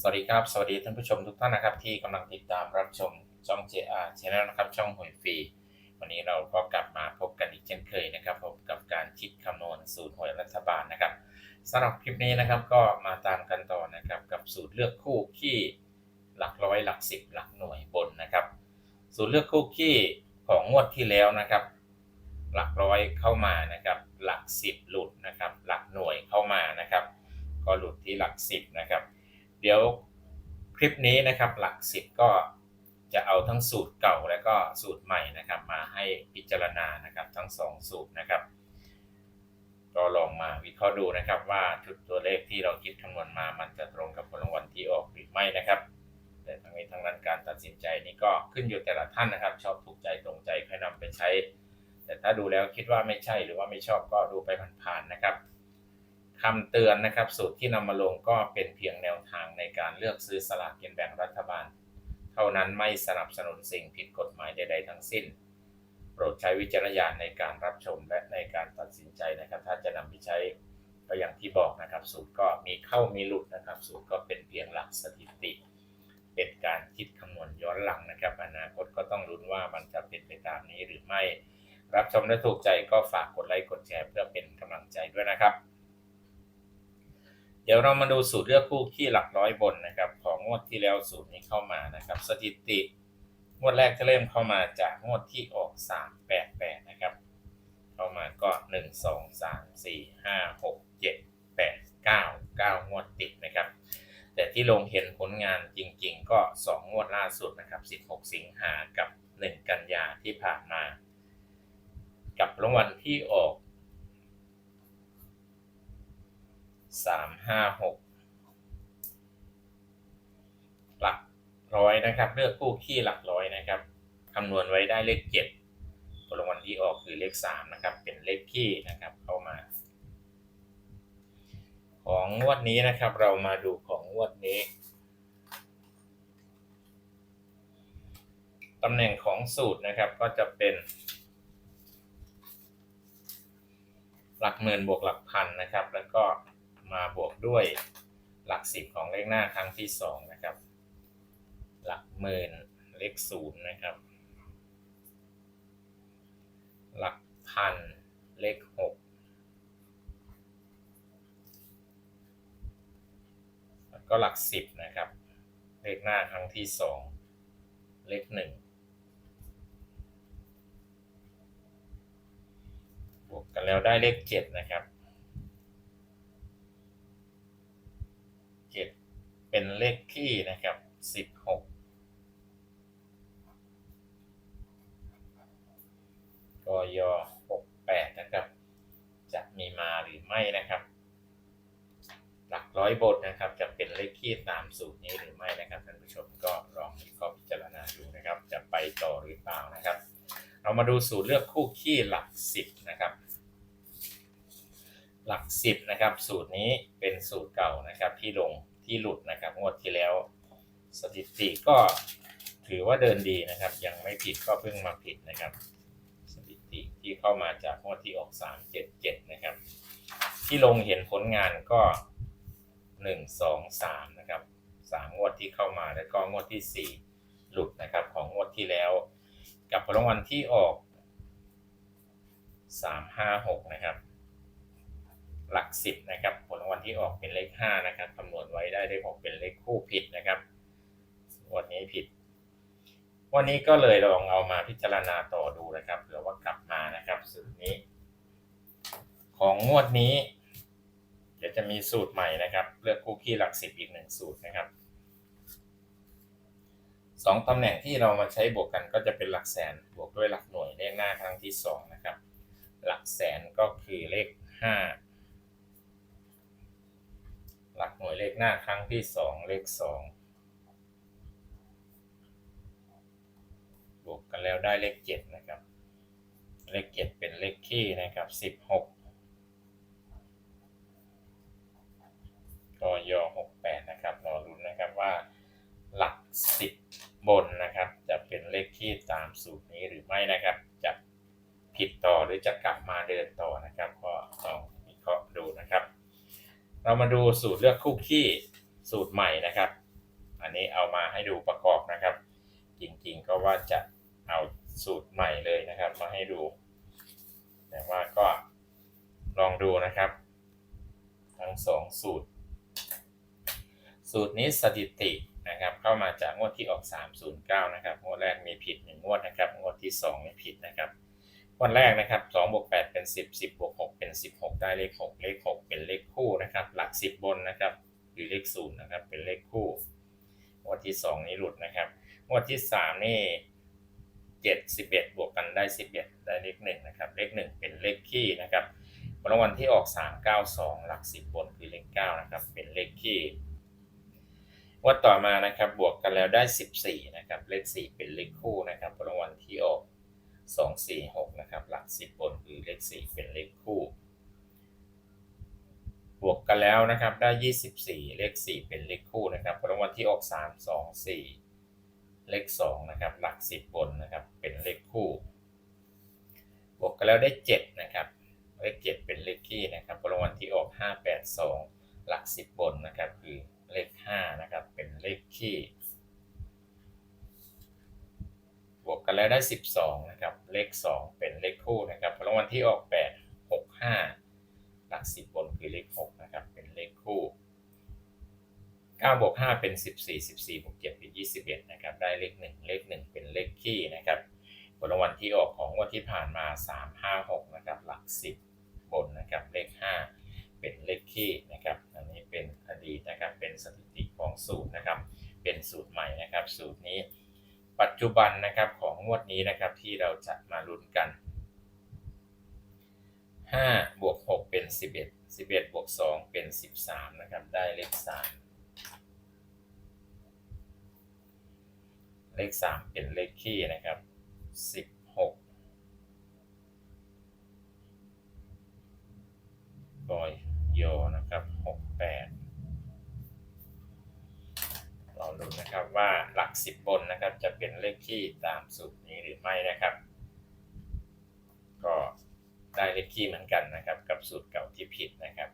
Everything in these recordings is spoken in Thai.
สวัสดีครับ สวัสดีท่านผู้ชมทุกท่านนะครับ ที่กำลังติดตามรับชมช่อง JR Channel นะครับช่องหวยฟรีวันนี้เราก็กลับมาพบกันอีกเช่นเคยนะครับผมกับการคิดคำนวณสูตรหวยรัฐบาลนะครับสำหรับคลิปนี้นะครับก็มาตามกันต่อนะครับกับสูตรเลือกคู่ขี้หลักร้อยหลักสิบหลักหน่วยบนนะครับ สูตรเลือกคู่ขี้ของงวดที่แล้วนะครับ หลักร้อยเข้ามานะครับหลักสิบหลุดนะครับหลักหน่วยเข้ามานะครับ ก็หลุดที่หลักสิบนะครับ เดี๋ยวคลิปนี้นะครับหลักสิบก็จะเอาทั้งสูตรเก่าและก็สูตรใหม่นะครับ มาให้พิจารณานะครับทั้งสองสูตรนะครับก็ลองมาวิเคราะห์ดูนะครับ ว่าชุดตัวเลขที่เราคิดคำนวณมามันจะตรงกับผลรางวัลที่ออกหรือไม่นะครับ แต่ทั้งนี้ทั้งนั้นการตัดสินใจนี้ก็ขึ้นอยู่แต่ละท่านนะครับ ชอบถูกใจตรงใจค่อยนำไปใช้ แต่ถ้าดูแล้วคิดว่าไม่ใช่หรือว่าไม่ชอบก็ดูไปผ่านๆนะครับ คำเตือนนะครับ สูตรที่นำมาลงก็เป็นเพียงแนวทางในการเลือกซื้อสลากกินแบ่งรัฐบาล เท่านั้นไม่สนับสนุนสิ่งผิดกฎหมายใดๆทั้งสิ้น โปรดใช้วิจารณญาณในการรับชมและในการตัดสินใจนะครับ ถ้าจะนำไปใช้ก็อย่างที่บอกนะครับ สูตรก็มีเข้ามีหลุดนะครับ สูตรก็เป็นเพียงหลักสถิติ เป็นการคิดคำนวณย้อนหลังนะครับ อนาคตก็ต้องลุ้นว่ามันจะเป็นไปตามนี้หรือไม่ รับชมและถูกใจก็ฝากกดไลค์กดแชร์เพื่อเป็นกำลังใจด้วยนะครับ เดี๋ยวเรามาดูสูตรเลือกคู่ขี้หลักร้อยบนนะครับ ของงวดที่แล้วสูตรนี้เข้ามานะครับ สถิติงวดแรกจะเริ่มเข้ามาจากงวดที่ออก 3 8 8 นะครับ เข้ามาก็ 1 2 3 4 5 6 7 8 9 9 งวดติดนะครับ แต่ที่ลงเห็นผลงานจริงๆ ก็ 2 งวดล่าสุดนะครับ 16 สิงหากับ 1 กันยาที่ผ่านมา กับรางวัลที่ออก สามห้าหกหลักร้อยนะครับ เลือกคู่ขี้หลักร้อยนะครับคำนวณไว้ได้เลขเจ็ดผลรางวัลที่ออกคือเลขสามนะครับ เป็นเลขขี้นะครับเข้ามา ของงวดนี้นะครับ เรามาดูของงวดนี้ตำแหน่งของสูตรนะครับก็จะเป็น หลักหมื่นบวกหลักพันนะครับ แล้วก็ มาบวกด้วยหลักสิบของเลขหน้าครั้งที่สองนะครับ หลักหมื่นเลขศูนย์นะครับ หลักพันเลขหกแล้วก็หลักสิบนะครับ เลขหน้าครั้งที่สองเลขหนึ่งบวกกันแล้วได้เลขเจ็ดนะครับ เจ็ด เป็นเลขคี่นะครับสิบหกกยหกแปดนะครับ จะมีมาหรือไม่นะครับ หลักร้อยบทนะครับ จะเป็นเลขคี่ตามสูตรนี้หรือไม่นะครับท่านผู้ชมก็ลองวิเคราะห์พิจารณาดูนะครับ จะไปต่อหรือเปล่านะครับ เรามาดูสูตรเลือกคู่ขี้หลักสิบนะครับหลักสิบนะครับ สูตรนี้เป็นสูตรเก่านะครับที่ลง ที่หลุดนะครับงวดที่แล้ว สถิติก็ถือว่าเดินดีนะครับ ยังไม่ผิดก็เพิ่งมาผิดนะครับ สถิติที่เข้ามาจากงวดที่ออก 3 7 7 นะครับ ที่ลงเห็นผลงานก็ 1 2 3 นะครับสามงวดที่เข้ามาแล้วก็งวดที่ 4 หลุดนะครับของงวดที่แล้ว กับผลรางวัลที่ออก 3 5 6 นะครับ หลักสิบนะครับ ผลรางวัลที่ออกเป็นเลขห้านะครับคำนวณไว้ได้ได้ออกเป็นเลขคู่ผิดนะครับวันนี้ผิด วันนี้ก็เลยลองเอามาพิจารณาต่อดูนะครับเผื่อว่ากลับมานะครับสูตรนี้ ของงวดนี้ เดี๋ยวจะมีสูตรใหม่นะครับ เลือกคู่ขี้หลักสิบอีกหนึ่งสูตรนะครับสองตำแหน่งที่เรามาใช้บวกกันก็จะเป็นหลักแสนบวกด้วยหลักหน่วยเลขหน้าครั้งที่สองนะครับ หลักแสนก็คือเลขห้า หลักหน่วยเลขหน้าครั้งที่สองเลขสองบวกกันแล้วได้เลขเจ็ดนะครับ เลขเจ็ดเป็นเลขคี่นะครับสิบหกกยหกแปดนะครับรอรุ้นนะครับว่าหลักสิบบนนะครับจะเป็นเลขคี่ตามสูตรนี้หรือไม่นะครับจะผิดต่อหรือจะกลับมาเดินต่อนะครับ ก็ลองวิเคราะห์ดูนะครับ เรามาดูสูตรเลือกคู่ขี้สูตรใหม่นะครับ อันนี้เอามาให้ดูประกอบนะครับ จริงๆก็ว่าจะเอาสูตรใหม่เลยนะครับ มาให้ดู แต่ว่าก็ลองดูนะครับ ทั้งสองสูตร สูตรนี้สถิตินะครับ เข้ามาจากงวดที่ออก 309 นะครับ งวดแรกมีผิด 1 งวดนะครับ งวดที่ 2 ไม่ผิดนะครับ วดแรกนะครับ2บวก8เป็น 10 10บวก6เป็น 16 ได้เลข 6 เลข 6 เป็นเลขคู่นะครับ หลัก 10 บนนะครับ หรือเลข0นะครับ เป็นเลขคู่งวดที่ 2 นี้หลุดนะครับงวดที่ 3 นี่ 7 11 บวกกันได้ 11 ได้เลข1นะครับ เลข 1 เป็นเลขคี่นะครับรางวัลที่ออก 392 หลัก 10 บนคือเลข9นะครับ เป็นเลขคี่งวดต่อมานะครับ บวกกันแล้วได้ 14 นะครับ เลข 4 เป็นเลขคู่นะครับรางวัลที่ออก 2 4 6 นะครับ หลัก 10 บนคือเลข 4 เป็นเลขคู่ บวกกันแล้วนะครับได้ 24 เลข 4 เป็นเลขคู่นะครับรางวัลที่ออก 3 2 4 เลข 2 นะครับ หลัก 10 บนนะครับ เป็นเลขคู่ บวกกันแล้วได้ 7 นะครับ เลข 7 เป็นเลขคี่นะครับรางวัลที่ออก 5 8 2 หลัก 10 บนนะครับ คือเลข 5 นะครับ เป็นเลขคี่ บวกกันแล้วได้ 12 นะครับ เลข 2 เป็นเลขคู่นะครับรางวัลที่ออก 8 6 5 หลัก 10 บนคือเลข 6 นะครับ เป็นเลขคู่ 9 บวก 5 เป็น 14 14 บวก 7 เป็น 21 นะครับ ได้เลข 1 เลข 1 เป็นเลขคี่นะครับผลรางวัลที่ออกของงวันที่ผ่านมา 3 5 6 นะครับ หลัก 10 บนนะครับ เลข 5 เป็นเลขคี่นะครับ อันนี้เป็นอดีตนะครับ เป็นสถิติของสูตรนะครับ เป็นสูตรใหม่นะครับ สูตรนี้ ปัจจุบันนะครับของงวดนี้นะครับที่เราจะมาลุ้นกัน5บวก6เป็น 11 11บวก2เป็น 13นะครับได้เลข 3 เลข 3 เป็นเลขขี้นะครับ 10กอยโยนะครับ 68 เราดูนะครับว่าหลัก 10 บนนะครับ จะเป็นเลขคี่ตามสูตรนี้หรือไม่นะครับ ก็ได้เลขคี่เหมือนกันนะครับ กับสูตรเก่าที่ผิดนะครับ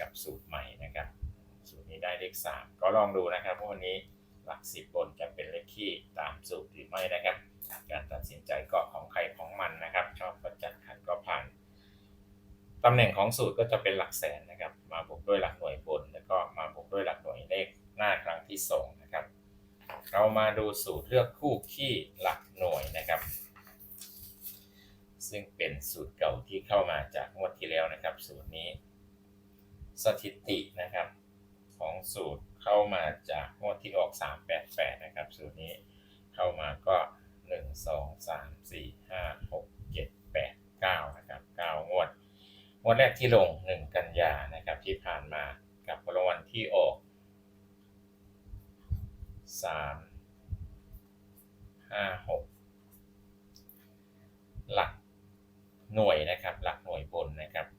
กับสูตรใหม่นะครับ สูตรนี้ได้เลข 3 ก็ลองดูนะครับว่าวันนี้หลัก 10 บนจะเป็นเลขคี่ตามสูตรหรือไม่นะครับ การตัดสินใจก็ของใครของมันนะครับ ชอบก็จัดขัดก็ผ่านตำแหน่งของสูตรก็จะเป็นหลักแสนนะครับ มาบวกด้วยหลักหน่วยบน แล้วก็มาบวกด้วยหลักหน่วยเลขหน้าครั้งที่สอง เรามาดูสูตรเลือกคู่ขี้หลักหน่วยนะครับ ซึ่งเป็นสูตรเก่าที่เข้ามาจากงวดที่แล้วนะครับ สูตรนี้ สถิตินะครับ ของสูตรเข้ามาจากงวดที่ออก 388 นะครับ สูตรนี้เข้ามาก็ 1 2 3 4 5 6 7 8 9 นะครับ 9 งวด งวดแรกที่ลง 1 กันยานะครับ ที่ผ่านมากับรางวัลที่ออก3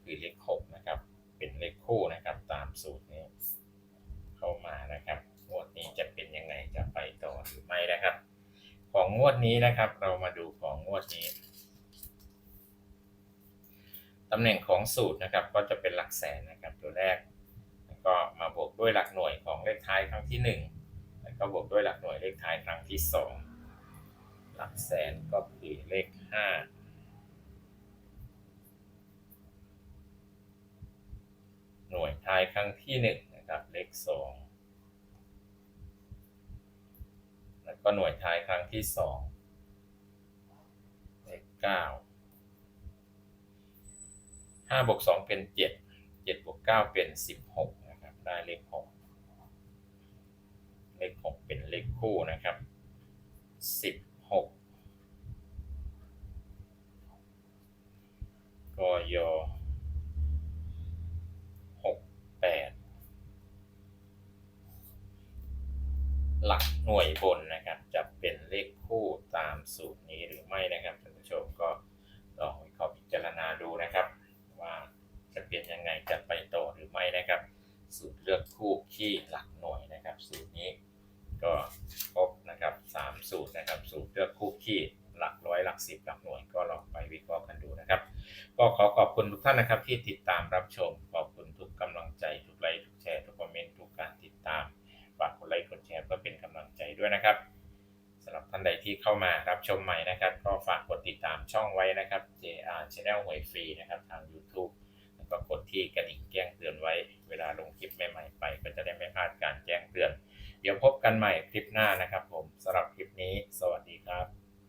คือเลข6นะครับ เป็นเลขคู่นะครับ ตามสูตรนี้ เข้ามานะครับงวดนี้จะเป็นยังไงจะไปต่อหรือไม่นะครับ ของงวดนี้นะครับ เรามาดูของงวดนี้ตำแหน่งของสูตรนะครับ ก็จะเป็นหลักแสนนะครับ ตัวแรกแล้วก็มาบวกด้วยหลักหน่วยของเลขท้ายครั้งที่ 1 แล้วก็บวกด้วยหลักหน่วยเลขท้ายครั้งที่ 2 หลักแสนก็คือเลข 5 น่วยท้ายครั้งที่หนึ่งนะครับเลขสองแล้วก็หน่วยท้ายครั้งที่สองเลขเก้าห้าบวกสองเป็นเจ็ดเจ็ดบวกเก้าเป็นสิบหกนะครับได้เลขหกเลขหกเป็นเลขคู่นะครับสิบหกกยหกแปด หน่วยบนนะครับ จะเป็นเลขคู่ตามสูตรนี้หรือไม่นะครับท่านผู้ชมก็ลองวิเคราะห์พิจารณาดูนะครับ ว่าจะเป็นยังไงจะไปต่อหรือไม่นะครับ สูตรเลือกคู่ขี้หลักหน่วยนะครับ สูตรนี้ก็ครบนะครับสามสูตรนะครับ สูตรเลือกคู่ขี้หลักร้อยหลักสิบหลักหน่วยก็ลองไปวิเคราะห์กันดูนะครับ ก็ขอขอบคุณทุกท่านนะครับที่ติดตามรับชมขอบคุณทุกกำลังใจทุกไลค์ทุกแชร์ทุกคอมเมนต์ทุกการติดตามฝากกดไลค์กดแชร์เพื่อเป็น ด้วยนะครับสำหรับท่านใดที่เข้ามารับชมใหม่นะครับ ก็ฝากกดติดตามช่องไว้นะครับ JR Channel หวยฟรีนะครับทาง YouTube แล้วก็กดที่กระดิ่งแจ้งเตือนไว้ เวลาลงคลิปใหม่ๆไป ก็จะได้ไม่พลาดการแจ้งเตือน เดี๋ยวพบกันใหม่คลิปหน้านะครับ ผมสำหรับคลิปนี้ สวัสดีครับ